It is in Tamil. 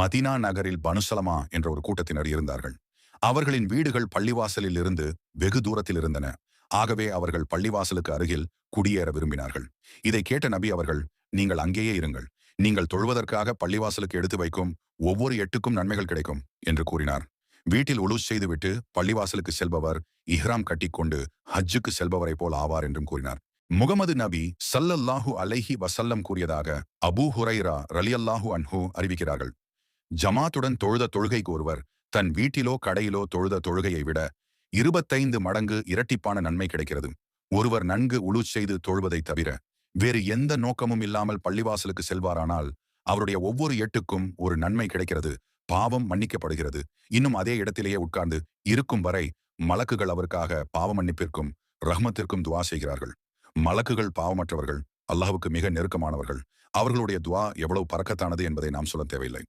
மதினா நகரில் பனுசலமா என்ற ஒரு கூட்டத்தினர் இருந்தார்கள். அவர்களின் வீடுகள் பள்ளிவாசலில் இருந்து வெகு தூரத்தில் இருந்தன ஆகவே அவர்கள் பள்ளிவாசலுக்கு அருகில் குடியேற விரும்பினார்கள். இதை கேட்ட நபி அவர்கள் நீங்கள் அங்கேயே இருங்கள். நீங்கள் தொழுவதற்காக பள்ளிவாசலுக்கு எடுத்து வைக்கும் ஒவ்வொரு எட்டுக்கும் நன்மைகள் கிடைக்கும் என்று கூறினார். வீட்டில் உலு செய்துவிட்டு பள்ளிவாசலுக்கு செல்பவர் இஹ்ராம் கட்டிக்கொண்டு ஹஜ்ஜுக்கு செல்பவரை போல் ஆவார் என்றும் கூறினார். முகமது நபி சல்லல்லாஹு அலைஹி வசல்லம் கூறியதாக அபூ ஹுரைரா ரலியல்லாஹு அன்ஹு அறிவிக்கிறார்கள். ஜமாத்துடன் தொழுத தொழுகைக்கு ஒருவர் தன் வீட்டிலோ கடையிலோ தொழுத தொழுகையை விட இருபத்தைந்து மடங்கு இரட்டிப்பான நன்மை கிடைக்கிறது. ஒருவர் நன்கு உழு செய்து தொழுவதை தவிர வேறு எந்த நோக்கமும் இல்லாமல் பள்ளிவாசலுக்கு செல்வாரானால் அவருடைய ஒவ்வொரு எட்டுக்கும் ஒரு நன்மை கிடைக்கிறது. பாவம் மன்னிக்கப்படுகிறது. இன்னும் அதே இடத்திலேயே உட்கார்ந்து இருக்கும் வரை மலக்குகள் அவருக்காக பாவ மன்னிப்பிற்கும் ரஹ்மத்திற்கும் துவா செய்கிறார்கள். மலக்குகள் பாவமற்றவர்கள் அல்லாஹுக்கு மிக நெருக்கமானவர்கள். அவர்களுடைய துவா எவ்வளவு பறக்கத்தானது என்பதை நாம் சொல்ல தேவையில்லை.